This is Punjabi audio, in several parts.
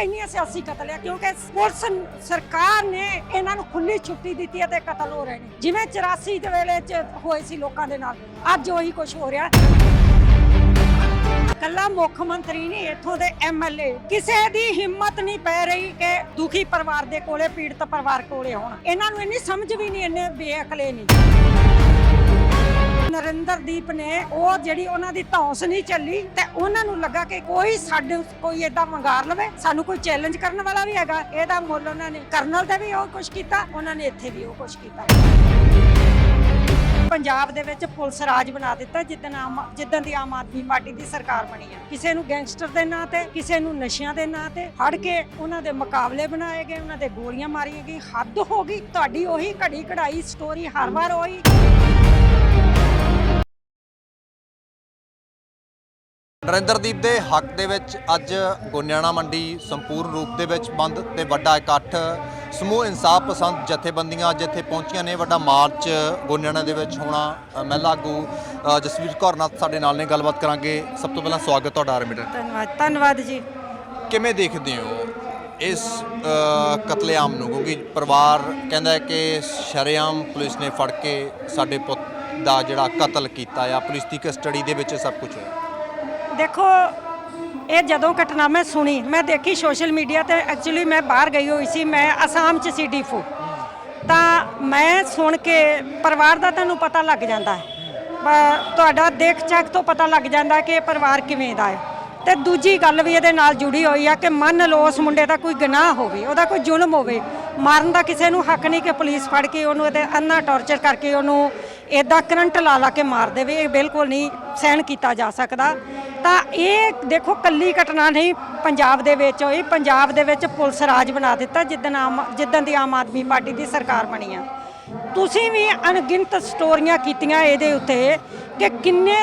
ਕਹਿੰਦੀ ਹਾਂ ਸਿਆਸੀ ਕਤਲ ਹੈ ਕਿਉਂਕਿ ਪੁਲਿਸ ਸਰਕਾਰ ਨੇ ਇਹਨਾਂ ਨੂੰ ਖੁੱਲੀ ਛੁੱਟੀ ਦਿੱਤੀ ਹੈ ਤੇ ਕਤਲ ਹੋ ਰਹੇ ਨੇ। ਜਿਵੇਂ 84 ਦੇ ਵੇਲੇ ਚ ਹੋਏ ਸੀ ਲੋਕਾਂ ਦੇ ਨਾਲ, ਅੱਜ ਉਹੀ ਕੁਝ ਹੋ ਰਿਹਾ। ਕੱਲਾ ਮੁੱਖ ਮੰਤਰੀ ਨਹੀਂ, ਇੱਥੋਂ ਦੇ ਐਮਐਲਏ ਕਿਸੇ ਦੀ ਹਿੰਮਤ ਨਹੀਂ ਪੈ ਰਹੀ ਕਿ ਦੁਖੀ ਪਰਿਵਾਰ ਦੇ ਕੋਲੇ, ਪੀੜਤ ਪਰਿਵਾਰ ਕੋਲੇ ਹੋਣ। ਇਹਨਾਂ ਨੂੰ ਇੰਨੀ ਸਮਝ ਵੀ ਨਹੀਂ, ਇੰਨੇ ਬੇਅਕਲੇ ਨਹੀਂ। ਨਰਿੰਦਰਦੀਪ ਨੇ, ਉਹ ਜਿਹੜੀ ਉਹਨਾਂ ਦੀ ਧੌਂਸ ਨਹੀਂ ਚੱਲੀ ਤੇ ਉਹਨਾਂ ਨੂੰ ਲੱਗਾ ਕਿ ਕੋਈ ਸਾਡੇ ਕੋਈ ਏਦਾਂ ਮੰਗਾਰ ਲਵੇ। ਸਾਨੂੰ ਕੋਈ ਚੈਲੰਜ ਕਰਨ ਵਾਲਾ ਵੀ ਹੈਗਾ, ਇਹਦਾ ਮੁੱਲ ਉਹਨਾਂ ਨੇ ਕਰਨਲ ਤੇ ਵੀ ਉਹ ਕੁਝ ਕੀਤਾ, ਉਹਨਾਂ ਨੇ ਇੱਥੇ ਵੀ ਉਹ ਕੁਝ ਕੀਤਾ। ਪੰਜਾਬ ਦੇ ਵਿੱਚ ਪੁਲਿਸ ਰਾਜ ਬਣਾ ਦਿੱਤਾ, ਜਿੱਦਣ ਆਮ, ਜਿੱਦਣ ਦੀ ਆਮ ਆਦਮੀ ਪਾਰਟੀ ਦੀ ਸਰਕਾਰ ਬਣੀ ਹੈ ਕਿਸੇ ਨੂੰ ਗੈਂਗਸਟਰ ਦੇ ਨਾਂ ਤੇ, ਕਿਸੇ ਨੂੰ ਨਸ਼ਿਆਂ ਦੇ ਨਾਂ ਤੇ, ਫੜ ਕੇ ਉਹਨਾਂ ਦੇ ਮੁਕਾਬਲੇ ਬਣਾਏ ਗਏ, ਉਹਨਾਂ ਦੇ ਗੋਲੀਆਂ ਮਾਰੀਆਂ ਗਈ ਹੱਦ ਹੋ ਗਈ, ਤੁਹਾਡੀ ਉਹੀ ਘੜੀ ਕਢਾਈ ਸਟੋਰੀ ਹਰ ਵਾਰ ਉਹੀ। ਨਰਿੰਦਰਦੀਪ ਦੇ ਹੱਕ ਦੇ ਵਿੱਚ ਅੱਜ ਗੋਨਿਆਣਾ ਮੰਡੀ ਸੰਪੂਰਨ ਰੂਪ ਦੇ ਵਿੱਚ ਬੰਦ ਤੇ ਵੱਡਾ ਇਕੱਠ। ਸਮੂਹ ਇਨਸਾਫ ਪਸੰਦ ਜਥੇਬੰਦੀਆਂ ਅੱਜ ਇੱਥੇ ਪਹੁੰਚੀਆਂ ਨੇ ਵੱਡਾ ਮਾਰਚ ਗੋਨਿਆਣਾ ਦੇ ਵਿੱਚ ਹੋਣਾ ਮਹਿਲਾ ਆਗੂ ਜਸਵੀਰ ਕੌਰ ਨਾਲ ਸਾਡੇ ਨਾਲ ਨੇ ਗੱਲਬਾਤ ਕਰਾਂਗੇ। ਸਭ ਤੋਂ ਪਹਿਲਾਂ ਸਵਾਗਤ ਤੁਹਾਡਾ ਰਮਿਟਰ ਧੰਨਵਾਦ ਧੰਨਵਾਦ ਜੀ। ਕਿਵੇਂ ਦੇਖਦੇ ਹੋ ਇਸ ਕਤਲੇਆਮ ਨੂੰ? ਕਿਉਂਕਿ ਪਰਿਵਾਰ ਕਹਿੰਦਾ ਹੈ ਕਿ ਸ਼ਰੇਆਮ ਪੁਲਿਸ ਨੇ ਫੜ ਕੇ ਸਾਡੇ ਪੁੱਤ ਦਾ ਜਿਹੜਾ ਕਤਲ ਕੀਤਾ ਆ ਪੁਲਿਸ ਦੀ ਕਸਟਡੀ ਦੇ ਵਿੱਚ ਸਭ ਕੁਝ ਹੋਇਆ। ਦੇਖੋ, ਇਹ ਜਦੋਂ ਘਟਨਾ ਮੈਂ ਸੁਣੀ, ਮੈਂ ਦੇਖੀ ਸੋਸ਼ਲ ਮੀਡੀਆ ਤੇ ਐਕਚੁਅਲੀ ਮੈਂ ਬਾਹਰ ਗਈ ਹੋਈ ਸੀ, ਮੈਂ ਅਸਾਮ ਚ ਸੀ ਡੀਫੂ ਤਾਂ ਮੈਂ ਸੁਣ ਕੇ ਪਰਿਵਾਰ ਦਾ ਤੁਹਾਨੂੰ ਪਤਾ ਲੱਗ ਜਾਂਦਾ ਹੈ। ਤੁਹਾਡਾ ਦੇਖ ਚੱਕ ਤੋਂ ਪਤਾ ਲੱਗ ਜਾਂਦਾ ਕਿ ਇਹ ਪਰਿਵਾਰ ਕਿਵੇਂ ਦਾ ਹੈ। ਤੇ ਦੂਜੀ ਗੱਲ ਵੀ ਇਹਦੇ ਨਾਲ ਜੁੜੀ ਹੋਈ ਆ ਕਿ ਮੰਨ ਲਓ ਉਸ ਮੁੰਡੇ ਦਾ ਕੋਈ ਗੁਨਾਹ ਹੋਵੇ, ਉਹਦਾ ਕੋਈ ਜ਼ੁਲਮ ਹੋਵੇ, ਮਾਰਨ ਦਾ ਕਿਸੇ ਨੂੰ ਹੱਕ ਨਹੀਂ ਕਿ ਪੁਲਿਸ ਫੜ ਕੇ ਉਹਨੂੰ ਇਹਦੇ ਅੰਨਾ ਟੌਰਚਰ ਕਰਕੇ ਉਹਨੂੰ ਇਦਾਂ ਕਰੰਟ ਲਾ ਲਾ ਕੇ ਮਾਰ ਦੇਵੇ, ਇਹ ਬਿਲਕੁਲ ਨਹੀਂ ਸਹਿਣ ਕੀਤਾ ਜਾ ਸਕਦਾ। ਤਾਂ ਇਹ ਦੇਖੋ ਕੱਲੀ ਘਟਨਾ ਨਹੀਂ, ਪੰਜਾਬ ਦੇ ਵਿੱਚ ਹੋਈ। ਪੰਜਾਬ ਦੇ ਵਿੱਚ ਪੁਲਿਸ ਰਾਜ ਬਣਾ ਦਿੱਤਾ, ਜਿੱਦਣ ਆਮ, ਜਿੱਦਣ ਦੀ ਆਮ ਆਦਮੀ ਪਾਰਟੀ ਦੀ ਸਰਕਾਰ ਬਣੀ ਆ। ਤੁਸੀਂ ਵੀ ਅਣਗਿਣਤ ਸਟੋਰੀਆਂ ਕੀਤੀਆਂ ਇਹਦੇ ਉੱਤੇ ਕਿ ਕਿੰਨੇ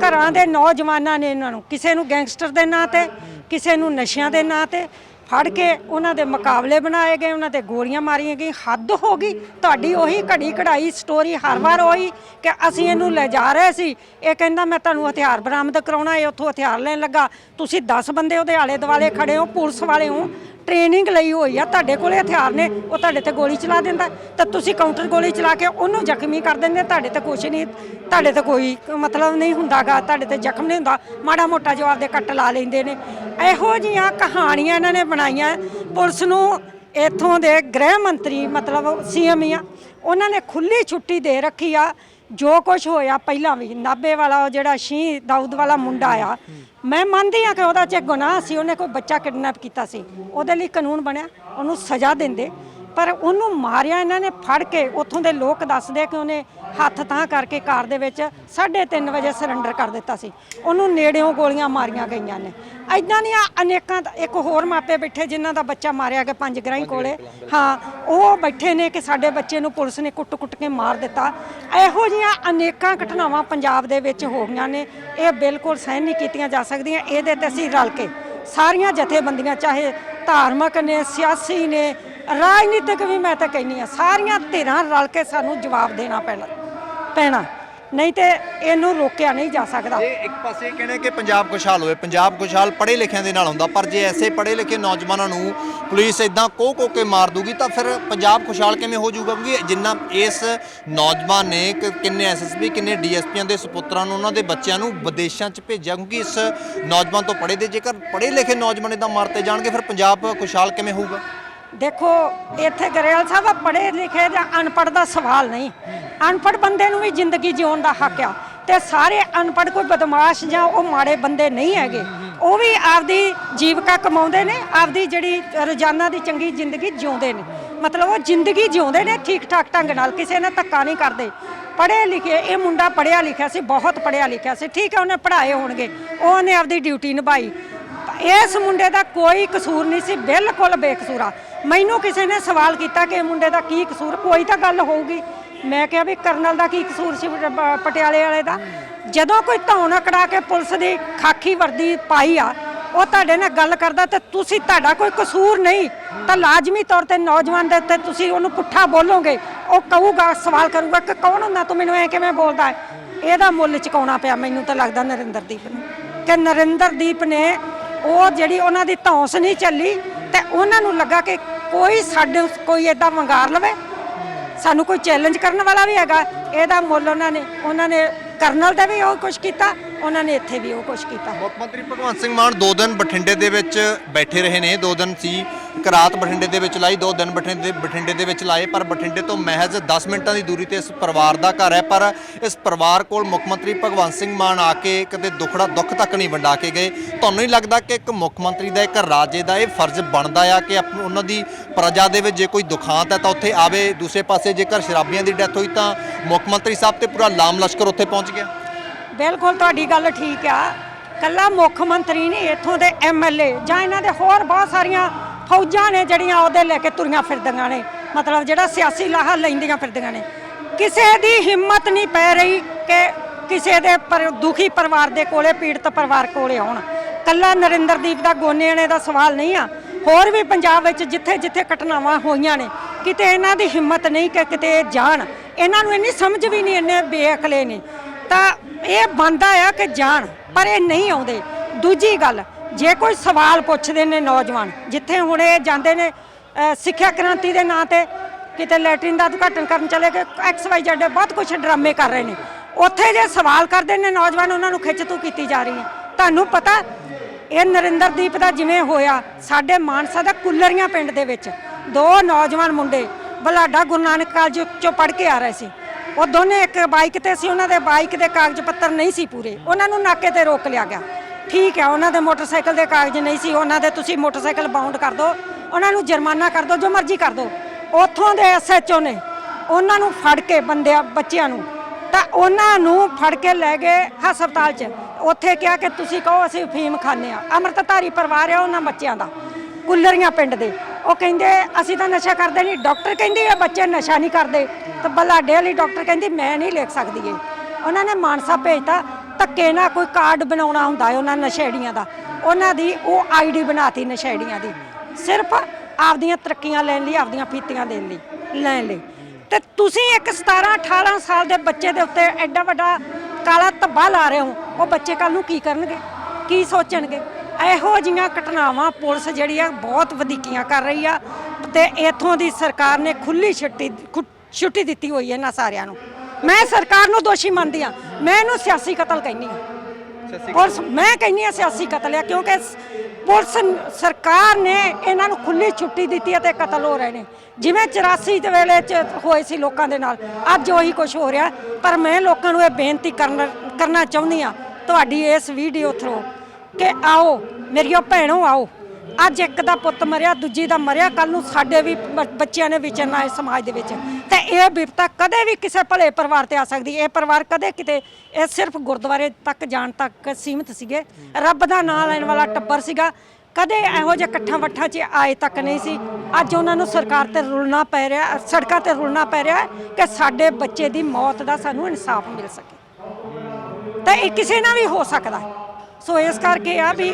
ਘਰਾਂ ਦੇ ਨੌਜਵਾਨਾਂ ਨੇ ਇਹਨਾਂ ਨੂੰ, ਕਿਸੇ ਨੂੰ ਗੈਂਗਸਟਰ ਦੇ ਨਾਂ ਤੇ, ਕਿਸੇ ਨੂੰ ਨਸ਼ਿਆਂ ਦੇ ਨਾਂ ਤੇ ਫੜ ਕੇ ਉਹਨਾਂ ਦੇ ਮੁਕਾਬਲੇ ਬਣਾਏ ਗਏ, ਉਹਨਾਂ ਤੇ ਗੋਲੀਆਂ ਮਾਰੀਆਂ ਗਈ ਹੱਦ ਹੋ ਗਈ। ਤੁਹਾਡੀ ਉਹੀ ਘੜੀ ਕਢਾਈ ਸਟੋਰੀ ਹਰ ਵਾਰ ਉਹੀ ਕਿ ਅਸੀਂ ਇਹਨੂੰ ਲੈ ਜਾ ਰਹੇ ਸੀ। ਇਹ ਕਹਿੰਦਾ, ਮੈਂ ਤੁਹਾਨੂੰ ਹਥਿਆਰ ਬਰਾਮਦ ਕਰਾਉਣਾ ਹੈ ਉੱਥੋਂ ਹਥਿਆਰ ਲੈਣ ਲੱਗਾ। ਤੁਸੀਂ 10 ਬੰਦੇ ਉਹਦੇ ਆਲੇ ਦੁਆਲੇ ਖੜੇ ਹੋ, ਪੁਲਿਸ ਵਾਲੇ ਹੋ। ਟ੍ਰੇਨਿੰਗ ਲਈ ਹੋਈ ਆ, ਤੁਹਾਡੇ ਕੋਲੇ ਹਥਿਆਰ ਨੇ, ਉਹ ਤੁਹਾਡੇ ਤੇ ਗੋਲੀ ਚਲਾ ਦਿੰਦਾ। ਤਾਂ ਤੁਸੀਂ ਕਾਊਂਟਰ ਗੋਲੀ ਚਲਾ ਕੇ ਉਹਨੂੰ ਜ਼ਖਮੀ ਕਰ ਦਿੰਦੇ ਤੁਹਾਡੇ ਤੇ ਕੁਛ ਨਹੀਂ, ਤੁਹਾਡੇ ਤੇ ਕੋਈ ਮਤਲਬ ਨਹੀਂ ਹੁੰਦਾਗਾ, ਤੁਹਾਡੇ ਤੇ ਜ਼ਖਮ ਨਹੀਂ ਹੁੰਦਾ। ਮਾੜਾ ਮੋਟਾ ਜਵਾਬ ਦੇ ਕੱਟ ਲਾ ਲੈਂਦੇ ਨੇ। ਇਹੋ ਜੀਆਂ ਕਹਾਣੀਆਂ ਇਹਨਾਂ ਨੇ ਬਣਾਈਆਂ। ਪੁਲਿਸ ਨੂੰ ਇੱਥੋਂ ਦੇ ਗ੍ਰਹਿ ਮੰਤਰੀ, ਮਤਲਬ ਸੀਐਮ ਆ ਉਹਨਾਂ ਨੇ ਖੁੱਲੀ ਛੁੱਟੀ ਦੇ ਰੱਖੀ ਆ। ਜੋ ਕੁਝ ਹੋਇਆ, ਪਹਿਲਾਂ ਵੀ ਨਾਬੇ ਵਾਲਾ ਉਹ ਜਿਹੜਾ ਸ਼ੀ ਦਾਊਦ ਵਾਲਾ ਮੁੰਡਾ ਆ ਮੈਂ ਮੰਨਦੀ ਆ ਕਿ ਉਹਦਾ ਚ ਗੁਨਾਹ ਸੀ, ਉਹਨੇ ਕੋਈ ਬੱਚਾ ਕਿਡਨੈਪ ਕੀਤਾ ਸੀ, ਉਹਦੇ ਲਈ ਕਾਨੂੰਨ ਬਣਿਆ, ਉਹਨੂੰ ਸਜ਼ਾ ਦਿੰਦੇ। ਪਰ ਉਹਨੂੰ ਮਾਰਿਆ ਇਹਨਾਂ ਨੇ ਫੜ ਕੇ ਉੱਥੋਂ ਦੇ ਲੋਕ ਦੱਸਦੇ ਕਿ ਉਹਨੇ ਹੱਥ ਤਾਂ ਕਰਕੇ ਕਾਰ ਦੇ ਵਿੱਚ 3:30 ਵਜੇ ਸਰੈਂਡਰ ਕਰ ਦਿੱਤਾ ਸੀ। ਉਹਨੂੰ ਨੇੜਿਓਂ ਗੋਲੀਆਂ ਮਾਰੀਆਂ ਗਈਆਂ ਨੇ। ਐਦਾਂ ਦੀਆਂ ਅਨੇਕਾਂ ਇੱਕ ਹੋਰ ਮਾਪੇ ਬੈਠੇ ਜਿਨ੍ਹਾਂ ਦਾ ਬੱਚਾ ਮਾਰਿਆ ਗਿਆ ਪੰਜ ਗ੍ਰਾਈ ਕੋਲੇ। ਹਾਂ ਉਹ ਬੈਠੇ ਨੇ ਕਿ ਸਾਡੇ ਬੱਚੇ ਨੂੰ ਪੁਲਿਸ ਨੇ ਕੁੱਟ-ਕੁੱਟ ਕੇ ਮਾਰ ਦਿੱਤਾ। ਇਹੋ ਜੀਆਂ ਅਨੇਕਾਂ ਘਟਨਾਵਾਂ ਪੰਜਾਬ ਦੇ ਵਿੱਚ ਹੋ ਗਈਆਂ ਨੇ। ਇਹ ਬਿਲਕੁਲ ਸਹਿਣ ਨਹੀਂ ਕੀਤੀਆਂ ਜਾ ਸਕਦੀਆਂ। ਇਹਦੇ ਤੇ ਅਸੀਂ ਰਲ ਕੇ ਸਾਰੀਆਂ ਜਥੇਬੰਦੀਆਂ ਚਾਹੇ ਧਾਰਮਿਕ ਨੇ ਸਿਆਸੀ ਨੇ ਰਾਜਨੀਤਿਕ ਵੀ ਮੈਂ ਤਾਂ ਕਹਿੰਨੀ ਆ ਸਾਰੀਆਂ ਧਿਰਾਂ ਰਲ ਕੇ ਸਾਨੂੰ ਜਵਾਬ ਦੇਣਾ ਪੈਣਾ ਪੈਣਾ। ਨਹੀਂ ਤੇ ਇਹਨੂੰ ਰੋਕਿਆ ਨਹੀਂ ਜਾ ਸਕਦਾ। ਇਹ ਇੱਕ ਪਾਸੇ ਇਹ ਕਹਿੰਦੇ ਕਿ ਪੰਜਾਬ ਖੁਸ਼ਹਾਲ ਹੋਵੇ, ਪੰਜਾਬ ਖੁਸ਼ਹਾਲ ਪੜ੍ਹੇ ਲਿਖਿਆਂ ਦੇ ਨਾਲ ਹੁੰਦਾ, ਪਰ ਜੇ ਐਸੇ ਪੜ੍ਹੇ ਲਿਖੇ ਨੌਜਵਾਨਾਂ ਨੂੰ ਪੁਲਿਸ ਇਦਾਂ ਕੋਹ ਕੋਹ ਕੇ ਮਾਰ ਦੂਗੀ, ਤਾਂ ਫਿਰ ਪੰਜਾਬ ਖੁਸ਼ਹਾਲ ਕਿਵੇਂ ਹੋ ਜਾਊਗਾ? ਕਿਉਂਕਿ ਜਿੰਨਾ ਇਸ ਨੌਜਵਾਨ ਨੇ, ਕਿ ਕਿੰਨੇ ਐਸਐਸਪੀ ਕਿੰਨੇ ਡੀਐਸਪੀਆਂ ਦੇ ਸੁਪੁੱਤਰਾਂ ਨੂੰ, ਉਹਨਾਂ ਦੇ ਬੱਚਿਆਂ ਨੂੰ ਵਿਦੇਸ਼ਾਂ 'ਚ ਭੇਜਿਆ, ਕਿਉਂਕਿ ਇਸ ਨੌਜਵਾਨ ਤੋਂ ਪੜ੍ਹੇ ਦੇ ਜੇਕਰ ਪੜ੍ਹੇ ਲਿਖੇ ਨੌਜਵਾਨ ਇਦਾਂ ਮਾਰਤੇ ਜਾਣਗੇ, ਫਿਰ ਪੰਜਾਬ ਖੁਸ਼ਹਾਲ ਕਿਵੇਂ ਹੋਊਗਾ? ਦੇਖੋ, ਇੱਥੇ ਗਰੇਵਾਲ ਸਾਹਿਬ ਪੜ੍ਹੇ ਲਿਖੇ ਜਾਂ ਅਨਪੜ੍ਹ ਦਾ ਸਵਾਲ ਨਹੀਂ। ਅਨਪੜ੍ਹ ਬੰਦੇ ਨੂੰ ਵੀ ਜ਼ਿੰਦਗੀ ਜਿਉਣ ਦਾ ਹੱਕ ਆ। ਤੇ ਸਾਰੇ ਅਨਪੜ੍ਹ ਕੋਈ ਬਦਮਾਸ਼ ਜਾਂ ਉਹ ਮਾੜੇ ਬੰਦੇ ਨਹੀਂ ਹੈਗੇ। ਉਹ ਵੀ ਆਪਦੀ ਜੀਵਿਕਾ ਕਮਾਉਂਦੇ ਨੇ, ਆਪਦੀ ਜਿਹੜੀ ਰੋਜ਼ਾਨਾ ਦੀ ਚੰਗੀ ਜ਼ਿੰਦਗੀ ਜਿਉਂਦੇ ਨੇ। ਮਤਲਬ ਉਹ ਜ਼ਿੰਦਗੀ ਜਿਉਂਦੇ ਨੇ ਠੀਕ ਠਾਕ ਢੰਗ ਨਾਲ, ਕਿਸੇ ਨੇ ਧੱਕਾ ਨਹੀਂ ਕਰਦੇ। ਪੜ੍ਹੇ ਲਿਖੇ, ਇਹ ਮੁੰਡਾ ਪੜ੍ਹਿਆ ਲਿਖਿਆ ਸੀ, ਬਹੁਤ ਪੜ੍ਹਿਆ ਲਿਖਿਆ ਸੀ। ਠੀਕ ਹੈ, ਉਹਨੇ ਪੜ੍ਹਾਏ ਹੋਣਗੇ। ਉਹਨੇ ਆਪਦੀ ਡਿਊਟੀ ਨਿਭਾਈ। ਇਸ ਮੁੰਡੇ ਦਾ ਕੋਈ ਕਸੂਰ ਨਹੀਂ ਸੀ, ਬਿਲਕੁਲ ਬੇਕਸੂਰਾ ਮੈਨੂੰ ਕਿਸੇ ਨੇ ਸਵਾਲ ਕੀਤਾ ਕਿ ਇਹ ਮੁੰਡੇ ਦਾ ਕੀ ਕਸੂਰ, ਕੋਈ ਤਾਂ ਗੱਲ ਹੋਊਗੀ। ਮੈਂ ਕਿਹਾ ਵੀ ਕਰਨਲ ਦਾ ਕੀ ਕਸੂਰ ਸੀ ਪ- ਪਟਿਆਲੇ ਵਾਲੇ ਦਾ? ਜਦੋਂ ਕੋਈ ਧੌਣ ਅਕੜਾ ਕੇ ਪੁਲਿਸ ਦੀ ਖਾਕੀ ਵਰਦੀ ਪਾਈ ਆ, ਉਹ ਤੁਹਾਡੇ ਨਾਲ ਗੱਲ ਕਰਦਾ ਤੇ ਤੁਸੀਂ ਤੁਹਾਡਾ ਕੋਈ ਕਸੂਰ ਨਹੀਂ, ਤਾਂ ਲਾਜ਼ਮੀ ਤੌਰ ਤੇ ਨੌਜਵਾਨ ਦੇ ਉੱਤੇ ਤੁਸੀਂ ਉਹਨੂੰ ਪੁੱਠਾ ਬੋਲੋਗੇ, ਉਹ ਕਹੂਗਾ, ਸਵਾਲ ਕਰੂਗਾ ਕਿ ਕੌਣ ਹੁੰਦਾ ਤੂੰ ਮੈਨੂੰ ਐ ਕਿਵੇਂ ਬੋਲਦਾ ਹੈ? ਇਹਦਾ ਮੁੱਲ ਚੁਕਾਉਣਾ ਪਿਆ ਮੈਨੂੰ ਤਾਂ ਲੱਗਦਾ ਨਰਿੰਦਰਦੀਪ ਨੂੰ। ਕਿ ਨਰਿੰਦਰਦੀਪ ਨੇ ਉਹ ਜਿਹੜੀ ਉਹਨਾਂ ਦੀ ਧੌਂਸ ਨਹੀਂ ਚੱਲੀ ਤੇ ਉਹਨਾਂ ਨੂੰ ਲੱਗਾ ਕਿ ਕੋਈ ਸਾਡੇ ਕੋਈ ਏਦਾਂ ਵੰਗਾਰ ਲਵੇ। ਸਾਨੂੰ ਕੋਈ ਚੈਲੰਜ ਕਰਨ ਵਾਲਾ ਵੀ ਹੈਗਾ। ਇਹਦਾ ਮੁੱਲ ਉਹਨਾਂ ਨੇ ਉਹਨਾਂ ਨੇ ਕਰਨਲ ਦੇ ਵੀ ਉਹ ਕੁਝ ਕੀਤਾ, ਉਹਨਾਂ ਨੇ ਇੱਥੇ ਵੀ ਉਹ ਕੁਝ ਕੀਤਾ। ਮੁੱਖ ਮੰਤਰੀ ਭਗਵੰਤ ਸਿੰਘ ਮਾਨ ਦੋ ਦਿਨ ਬਠਿੰਡੇ ਦੇ ਵਿੱਚ ਬੈਠੇ ਰਹੇ ਨੇ। ਦੋ ਦਿਨ ਸੀ ਇੱਕ ਰਾਤ ਬਠਿੰਡੇ ਦੇ ਵਿੱਚ ਲਾਈ, ਦੋ ਦਿਨ ਬਠਿੰਡੇ ਬਠਿੰਡੇ ਦੇ ਵਿੱਚ ਲਾਏ, ਪਰ ਬਠਿੰਡੇ ਤੋਂ ਮਹਿਜ਼ 10 ਮਿੰਟਾਂ ਦੀ ਦੂਰੀ ਤੇ ਇਸ ਪਰਿਵਾਰ ਦਾ ਘਰ ਹੈ, ਪਰ ਇਸ ਪਰਿਵਾਰ ਕੋਲ ਮੁੱਖ ਮੰਤਰੀ ਭਗਵੰਤ ਸਿੰਘ ਮਾਨ ਆ ਕੇ ਕਦੇ ਦੁੱਖੜਾ ਦੁੱਖ ਤੱਕ ਨਹੀਂ ਵੰਡਾ ਕੇ ਗਏ। ਤੁਹਾਨੂੰ ਨਹੀਂ ਲੱਗਦਾ ਕਿ ਇੱਕ ਮੁੱਖ ਮੰਤਰੀ ਦਾ ਇੱਕ ਰਾਜੇ ਦਾ ਇਹ ਫਰਜ਼ ਬਣਦਾ ਆ ਕਿ ਆਪ- ਉਹਨਾਂ ਦੀ ਪ੍ਰਜਾ ਦੇ ਵਿੱਚ ਜੇ ਕੋਈ ਦੁਖਾਂਤ ਹੈ ਤਾਂ ਉੱਥੇ ਆਵੇ? ਦੂਸਰੇ ਪਾਸੇ ਜੇਕਰ ਸ਼ਰਾਬੀਆਂ ਦੀ ਡੈਥ ਹੋਈ ਤਾਂ ਮੁੱਖ ਮੰਤਰੀ ਸਾਹਿਬ ਤੇ ਪੂਰਾ ਲਾਮ ਲਸ਼ਕਰ ਉੱਥੇ ਪਹੁੰਚ ਗਿਆ। ਬਿਲਕੁਲ ਤੁਹਾਡੀ ਗੱਲ ਠੀਕ ਆ। ਕੱਲਾ ਮੁੱਖ ਮੰਤਰੀ ਨਹੀਂ, ਇੱਥੋਂ ਦੇ ਐਮਐਲਏ ਜਾਂ ਇਹਨਾਂ ਦੇ ਹੋਰ ਬਹੁਤ ਸਾਰੀਆਂ ਫੌਜਾਂ ਨੇ ਜਿਹੜੀਆਂ ਉਹਦੇ ਲੈ ਕੇ ਤੁਰੀਆਂ ਫਿਰਦੀਆਂ ਨੇ, ਮਤਲਬ ਜਿਹੜਾ ਸਿਆਸੀ ਲਾਹਾ ਲੈਂਦੀਆਂ ਫਿਰਦੀਆਂ ਨੇ। ਕਿਸੇ ਦੀ ਹਿੰਮਤ ਨਹੀਂ ਪੈ ਰਹੀ ਕਿ ਕਿਸੇ ਦੇ ਪਰ, ਦੁਖੀ ਪਰਿਵਾਰ ਦੇ ਕੋਲੇ, ਪੀੜਤ ਪਰਿਵਾਰ ਕੋਲੇ ਆਉਣ। ਕੱਲਾ ਨਰਿੰਦਰਦੀਪ ਦਾ ਗੋਨੇਣੇ ਦਾ ਸਵਾਲ ਨਹੀਂ ਆ। ਹੋਰ ਵੀ ਪੰਜਾਬ ਵਿੱਚ ਜਿੱਥੇ ਜਿੱਥੇ ਘਟਨਾਵਾਂ ਹੋਈਆਂ ਨੇ, ਕਿਤੇ ਇਹਨਾਂ ਦੀ ਹਿੰਮਤ ਨਹੀਂ ਕਿ ਕਿਤੇ ਇਹ ਜਾਣ। ਇਹਨਾਂ ਨੂੰ ਇੰਨੀ ਸਮਝ ਵੀ ਨਹੀਂ, ਇੰਨੇ ਬੇਅਕਲੇ ਨੇ ਤਾਂ ਇਹ ਬੰਦਾ ਆ ਕਿ ਜਾਣ, ਪਰ ਇਹ ਨਹੀਂ ਆਉਂਦੇ। ਦੂਜੀ ਗੱਲ ਜੇ ਕੋਈ ਸਵਾਲ ਪੁੱਛਦੇ ਨੇ ਨੌਜਵਾਨ, ਜਿੱਥੇ ਹੁਣ ਇਹ ਜਾਂਦੇ ਨੇ ਸਿੱਖਿਆ ਕ੍ਰਾਂਤੀ ਦੇ ਨਾਂ ਤੇ ਕਿਤੇ ਲੈਟਰਿਨ ਦਾ ਉਦਘਾਟਨ ਕਰਨ ਚਲੇ ਗਏ ਐਕਸ ਵਾਈ ਜ਼ੈਡ ਬਹੁਤ ਕੁਝ ਡਰਾਮੇ ਕਰ ਰਹੇ ਨੇ। ਉੱਥੇ ਜੇ ਸਵਾਲ ਕਰਦੇ ਨੇ ਨੌਜਵਾਨ, ਉਹਨਾਂ ਨੂੰ ਖਿੱਚ ਤੂ ਕੀਤੀ ਜਾ ਰਹੀ ਹੈ। ਤੁਹਾਨੂੰ ਪਤਾ, ਇਹ ਨਰਿੰਦਰਦੀਪ ਦਾ ਜਿਵੇਂ ਹੋਇਆ, ਸਾਡੇ ਮਾਨਸਾ ਦਾ ਕੁੱਲਰੀਆਂ ਪਿੰਡ ਦੇ ਵਿੱਚ, ਦੋ ਨੌਜਵਾਨ ਮੁੰਡੇ, ਬਲਾਡਾ ਗੁਰੂ ਨਾਨਕ ਕਾਲਜ ਚੋਂ ਪੜ੍ਹ ਕੇ ਆ ਰਹੇ ਸੀ। ਉਹ ਦੋਨੇ ਇੱਕ ਬਾਈਕ ਤੇ ਸੀ, ਉਹਨਾਂ ਦੇ ਬਾਈਕ ਦੇ ਕਾਗਜ਼ ਪੱਤਰ ਨਹੀਂ ਸੀ ਪੂਰੇ, ਉਹਨਾਂ ਨੂੰ ਨਾਕੇ ਤੇ ਰੋਕ ਲਿਆ ਗਿਆ। ਠੀਕ ਹੈ, ਉਹਨਾਂ ਦੇ ਮੋਟਰਸਾਈਕਲ ਦੇ ਕਾਗਜ਼ ਨਹੀਂ ਸੀ, ਉਹਨਾਂ ਦੇ ਤੁਸੀਂ ਮੋਟਰਸਾਈਕਲ ਬਾਉਂਡ ਕਰ ਦਿਓ, ਉਹਨਾਂ ਨੂੰ ਜੁਰਮਾਨਾ ਕਰ ਦਿਓ, ਜੋ ਮਰਜ਼ੀ ਕਰ ਦਿਓ। ਉੱਥੋਂ ਦੇ ਐਸਐਚਓ ਨੇ ਉਹਨਾਂ ਨੂੰ ਫੜ ਕੇ ਬੰਦਿਆਂ, ਬੱਚਿਆਂ ਨੂੰ, ਤਾਂ ਉਹਨਾਂ ਨੂੰ ਫੜ ਕੇ ਲੈ ਗਏ ਹਸਪਤਾਲ 'ਚ। ਉੱਥੇ ਕਿਹਾ ਕਿ ਤੁਸੀਂ ਕਹੋ ਅਸੀਂ ਫੀਮ ਖਾਂਦੇ ਆ ਅੰਮ੍ਰਿਤਧਾਰੀ ਪਰਿਵਾਰ ਆ ਉਹਨਾਂ ਬੱਚਿਆਂ ਦਾ, ਕੁੱਲਰੀਆਂ ਪਿੰਡ ਦੇ। ਉਹ ਕਹਿੰਦੇ, ਅਸੀਂ ਤਾਂ ਨਸ਼ਾ ਕਰਦੇ ਨਹੀਂ, ਡਾਕਟਰ ਕਹਿੰਦੇ ਇਹ ਬੱਚੇ ਨਸ਼ਾ ਨਹੀਂ ਕਰਦੇ। ਤਾਂ ਬਲਾਡੇ ਵਾਲੀ ਡਾਕਟਰ ਕਹਿੰਦੀ, ਮੈਂ ਨਹੀਂ ਲਿਖ ਸਕਦੀ ਇਹ। ਉਹਨਾਂ ਨੇ ਮਾਨਸਾ ਭੇਜਤਾ ਧੱਕੇ ਨਾਲ ਕੋਈ ਕਾਰਡ ਬਣਾਉਣਾ ਹੁੰਦਾ ਹੈ ਉਹਨਾਂ ਨਸ਼ੇੜੀਆਂ ਦਾ। ਉਹਨਾਂ ਦੀ ਉਹ ਆਈਡੀ ਬਣਾਤੀ ਨਸ਼ੇੜੀਆਂ ਦੀ। ਸਿਰਫ ਆਪਦੀਆਂ ਤਰੱਕੀਆਂ ਲੈਣ ਲਈ, ਆਪਦੀਆਂ ਫੀਤੀਆਂ ਦੇਣ ਲਈ, ਲੈਣ ਲਈ। ਤੇ ਤੁਸੀਂ ਇੱਕ 17 18 ਸਾਲ ਦੇ ਬੱਚੇ ਦੇ ਉੱਤੇ ਐਡਾ ਵੱਡਾ ਕਾਲਾ ਧੱਬਾ ਲਾ ਰਹੇ ਹੋ, ਉਹ ਬੱਚੇ ਕੱਲ ਨੂੰ ਕੀ ਕਰਨਗੇ? ਕੀ ਸੋਚਣਗੇ? ਇਹੋ ਜਿਹੀਆਂ ਘਟਨਾਵਾਂ ਪੁਲਿਸ ਜਿਹੜੀ ਆ ਬਹੁਤ ਵਧੀਕੀਆਂ ਕਰ ਰਹੀ ਆ ਤੇ ਇਥੋਂ ਦੀ ਸਰਕਾਰ ਨੇ ਖੁੱਲੀ ਛੁੱਟੀ, ਖੁ- ਛੁੱਟੀ ਦਿੱਤੀ ਹੋਈ ਹੈ ਇਹਨਾਂ ਸਾਰਿਆਂ ਨੂੰ। ਮੈਂ ਸਰਕਾਰ ਨੂੰ ਦੋਸ਼ੀ ਮੰਨਦੀ ਆ ਮੈਂ ਇਹਨੂੰ ਸਿਆਸੀ ਕਤਲ ਕਹਿੰਦੀ ਆ ਪੁਲਿਸ ਮੈਂ ਕਹਿੰਦੀ ਆ ਸਿਆਸੀ ਕਤਲ ਆ ਕਿਉਂਕਿ ਪੁਲਿਸ ਸਰਕਾਰ ਨੇ ਇਹਨਾਂ ਨੂੰ ਖੁੱਲੀ ਛੁੱਟੀ ਦਿੱਤੀ ਹੈ ਤੇ ਕਤਲ ਹੋ ਰਹੇ ਨੇ। ਜਿਵੇਂ 84 ਦੇ ਵੇਲੇ ਚ ਹੋਏ ਸੀ ਲੋਕਾਂ ਦੇ ਨਾਲ ਅੱਜ ਉਹੀ ਕੁਝ ਹੋ ਰਿਹਾ। ਪਰ ਮੈਂ ਲੋਕਾਂ ਨੂੰ ਇਹ ਬੇਨਤੀ ਕਰਨ ਕਰਨਾ ਚਾਹੁੰਦੀ ਆ ਤੁਹਾਡੀ ਇਸ ਵੀਡੀਓ ਥਰੂ ਕਿ ਆਓ ਮੇਰੀਓ ਭੈਣੋ ਆਓ। ਅੱਜ ਇੱਕ ਦਾ ਪੁੱਤ ਮਰਿਆ, ਦੂਜੀ ਦਾ ਮਰਿਆ ਕੱਲ ਨੂੰ ਸਾਡੇ ਵੀ ਬ- ਬੱਚਿਆਂ ਨੇ ਵਿਚਰਨਾ ਇਸ ਸਮਾਜ ਦੇ ਵਿੱਚ। ਤੇ ਇਹ ਵਿਪਤਾ ਕਦੇ ਵੀ ਕਿਸੇ ਭਲੇ ਪਰਿਵਾਰ ਤੇ ਆ ਸਕਦੀ। ਇਹ ਪਰਿਵਾਰ ਕਦੇ ਕਿਤੇ, ਇਹ ਸਿਰਫ ਗੁਰਦੁਆਰੇ ਤੱਕ ਜਾਣ ਤੱਕ ਸੀਮਿਤ ਸੀਗੇ। ਰੱਬ ਦਾ ਨਾਮ ਲੈਣ ਵਾਲਾ ਟੱਬਰ ਸੀਗਾ। ਕਦੇ ਇਹੋ ਜਿਹੇ ਇਕੱਠਾਂ ਵੱਠਾਂ 'ਚ ਆਏ ਤੱਕ ਨਹੀਂ ਸੀ। ਅੱਜ ਉਹਨਾਂ ਨੂੰ ਸਰਕਾਰ ਤੇ ਰੁਲਣਾ ਪੈ ਰਿਹਾ, ਸੜਕਾਂ ਤੇ ਰੁਲਣਾ ਪੈ ਰਿਹਾ ਹੈ ਕਿ ਸਾਡੇ ਬੱਚੇ ਦੀ ਮੌਤ ਦਾ ਸਾਨੂੰ ਇਨਸਾਫ ਮਿਲ ਸਕੇ। ਤਾਂ ਇਹ ਕਿਸੇ ਨਾਲ ਵੀ ਹੋ ਸਕਦਾ। ਹੈ। ਸੋ ਇਸ ਕਰਕੇ ਆ ਵੀ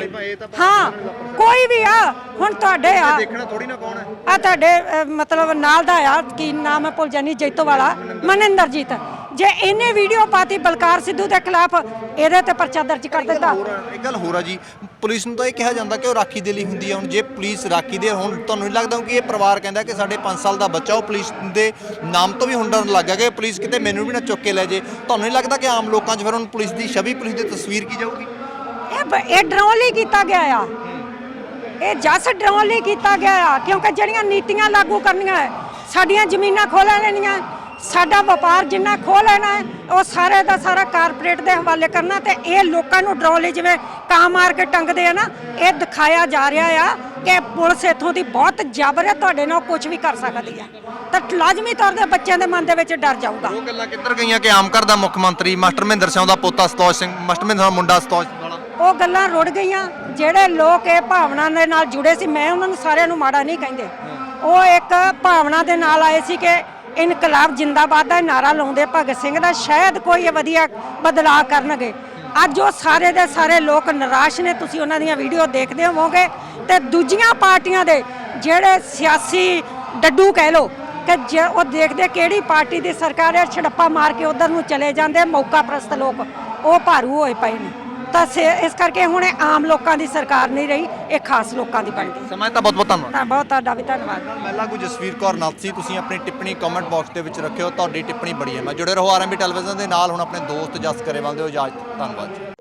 ਹਾਂ ਕੋਈ ਵੀ ਆ ਹੁਣ ਤੁਹਾਡੇ ਆ। ਦੇਖਣਾ ਥੋੜੀ ਨਾ ਕੌਣ ਹੈ। ਆ ਤੁਹਾਡੇ ਮਤਲਬ ਨਾਲ ਦਾ ਆ ਕੀ ਨਾਮ ਹੈ ਭੁੱਲ ਜਾਨੀ ਜੈਤੋ ਵਾਲਾ ਮਨਿੰਦਰਜੀਤ। ਜੇ ਇਹਨੇ ਵੀਡੀਓ ਪਾਤੀ ਬਲਕਾਰ ਸਿੱਧੂ ਦੇ ਖਿਲਾਫ ਇਹਦੇ ਤੇ ਪਰਚਾ ਦਰਜ ਕਰ ਦਿੱਤਾ। ਇੱਕ ਗੱਲ ਹੋਰ ਆ ਜੀ। ਪੁਲਿਸ ਨੂੰ ਤਾਂ ਇਹ ਕਿਹਾ ਜਾਂਦਾ ਕਿ ਉਹ ਰਾਖੀ ਦੇ ਲਈ ਹੁੰਦੀ ਹੈ ਹੁਣ ਜੇ ਪੁਲਿਸ ਰਾਖੀ ਦੇ ਹੁਣ ਤੁਹਾਨੂੰ ਨਹੀਂ ਲੱਗਦਾ ਕਿ ਇਹ ਪਰਿਵਾਰ ਕਹਿੰਦਾ ਕਿ ਸਾਡੇ 5 ਸਾਲ ਦਾ ਬੱਚਾ ਉਹ ਪੁਲਿਸ ਦੇ ਨਾਮ ਤੋਂ ਵੀ ਹੁਣ ਡਰਨ ਲੱਗ ਗਿਆ ਕਿ ਪੁਲਿਸ ਕਿਤੇ ਮੈਨੂੰ ਵੀ ਨਾ ਚੁੱਕ ਕੇ ਲੈ ਜੇ। ਤੁਹਾਨੂੰ ਨਹੀਂ ਲੱਗਦਾ ਕਿ ਆਮ ਲੋਕਾਂ 'ਚ ਫਿਰ ਹੁਣ ਪੁਲਿਸ ਦੀ ਛਵੀ ਪੁਲਿਸ ਦੀ ਤਸਵੀਰ ਕੀ ਜਾਊਗੀ? ਇਹ ਬ- ਇਹ ਡਰਾਉਣ ਲਈ ਕੀਤਾ ਗਿਆ ਆ। ਇਹ ਜਸ ਡਰਾਉਣ ਲਈ ਕੀਤਾ ਗਿਆ ਆ, ਕਿਉਂਕਿ ਜਿਹੜੀਆਂ ਨੀਤੀਆਂ ਲਾਗੂ ਕਰਨੀਆਂ ਹੈ, ਸਾਡੀਆਂ ਜ਼ਮੀਨਾਂ ਖੋਹ ਲੈਣੀਆਂ, ਸਾਡਾ ਵਪਾਰ ਜਿੰਨਾ ਖੋਹ ਲੈਣਾ ਹੈ, ਉਹ ਸਾਰੇ ਦਾ ਸਾਰਾ ਕਾਰਪੋਰੇਟ ਦੇ ਹਵਾਲੇ ਕਰਨਾ ਤੇ ਇਹ ਲੋਕਾਂ ਨੂੰ ਡਰਾਉਣ ਲਈ ਜਿਵੇਂ ਕਾਂ ਮਾਰ ਕੇ ਟੰਗਦੇ ਆ ਨਾ, ਇਹ ਦਿਖਾਇਆ ਜਾ ਰਿਹਾ ਆ ਕਿ ਪੁਲਿਸ ਇੱਥੋਂ ਦੀ ਬਹੁਤ ਜਬਰ ਹੈ, ਤੁਹਾਡੇ ਨਾਲ ਕੁਝ ਵੀ ਕਰ ਸਕਦੀ ਹੈ ਤਾਂ ਲਾਜ਼ਮੀ ਤੌਰ ਤੇ ਬੱਚਿਆਂ ਦੇ ਮਨ ਦੇ ਵਿੱਚ ਡਰ ਜਾਊਗਾ। ਉਹ ਗੱਲਾਂ ਕਿੱਧਰ ਗਈਆਂ ਕਿ ਆਮ ਘਰ ਦਾ ਮੁੱਖ ਮੰਤਰੀ ਮਾਸਟਰ ਮਹਿੰਦਰ ਸਿੰਘ ਦਾ ਪੋਤਾ ਸਤੋਜ ਸਿੰਘ ਮਾਸਟਰ ਮਹਿੰਦਰ ਦਾ ਮੁੰਡਾ ਸਤੋਜ ਉਹ ਗੱਲਾਂ ਰੁੜ ਗਈਆਂ। ਜਿਹੜੇ ਲੋਕ ਇਹ ਭਾਵਨਾ ਦੇ ਨਾਲ ਜੁੜੇ ਸੀ, ਮੈਂ ਉਹਨਾਂ ਨੂੰ ਸਾਰਿਆਂ ਨੂੰ ਮਾੜਾ ਨਹੀਂ ਕਹਿੰਦੇ। ਉਹ ਇੱਕ ਭਾਵਨਾ ਦੇ ਨਾਲ ਆਏ ਸੀ ਕਿ ਇਨਕਲਾਬ ਜਿੰਦਾਬਾਦ ਦਾ ਨਾਰਾ ਲਾਉਂਦੇ ਭਗਤ ਸਿੰਘ ਦਾ, ਸ਼ਾਇਦ ਕੋਈ ਇਹ ਵਧੀਆ ਬਦਲਾਅ ਕਰਨਗੇ। ਅੱਜ ਉਹ ਸਾਰੇ ਦੇ ਸਾਰੇ ਲੋਕ ਨਿਰਾਸ਼ ਨੇ, ਤੁਸੀਂ ਉਹਨਾਂ ਦੀਆਂ ਵੀਡੀਓ ਦੇਖਦੇ ਹੋਵੋਗੇ। ਤੇ ਦੂਜੀਆਂ ਪਾਰਟੀਆਂ ਦੇ ਜਿਹੜੇ ਸਿਆਸੀ ਡੱਡੂ ਕਹਿ ਲੋ ਕਿ ਜੇ ਉਹ ਦੇਖਦੇ ਕਿਹੜੀ ਪਾਰਟੀ ਦੀ ਸਰਕਾਰ ਹੈ, ਛੜੱਪਾ ਮਾਰ ਕੇ ਉਧਰ ਨੂੰ ਚਲੇ ਜਾਂਦੇ, ਮੌਕਾ ਪ੍ਰਸਤ ਲੋਕ, ਉਹ ਭਾਰੂ ਹੋਏ ਪਏ ਨੇ। ਤਾਂ ਸੇ- ਇਸ ਕਰਕੇ ਹੁਣ ਇਹ ਆਮ ਲੋਕਾਂ ਦੀ ਸਰਕਾਰ ਨਹੀਂ ਰਹੀ ਇਹ ਖਾਸ ਲੋਕਾਂ ਦੀ ਬਣ ਗਈ ਸਮਾਂ ਤਾਂ ਬਹੁਤ ਬਹੁਤ ਧੰਨਵਾਦ। ਤਾਂ ਬਹੁਤ ਤੁਹਾਡਾ ਵੀ ਧੰਨਵਾਦ। ਮਹਿਲਾ ਕੋ ਜਸਵੀਰ ਕੌਰ ਨਾਥੀ ਤੁਸੀਂ ਆਪਣੀ ਟਿੱਪਣੀ ਕਮੈਂਟ ਬਾਕਸ ਦੇ ਵਿੱਚ ਰੱਖਿਓ ਤੁਹਾਡੀ ਟਿੱਪਣੀ ਬੜੀ ਹੈ। ਮੈਂ ਜੁੜੇ ਰਹੋ ਆਰਐਮਬੀ ਟੈਲੀਵਿਜ਼ਨ ਦੇ ਨਾਲ ਹੁਣ ਆਪਣੇ ਦੋਸਤ ਜਸ ਕਰੇਵਾਲ ਦੇ ਇਜਾਜ਼ਤ ਧੰਨਵਾਦ ਜੀ।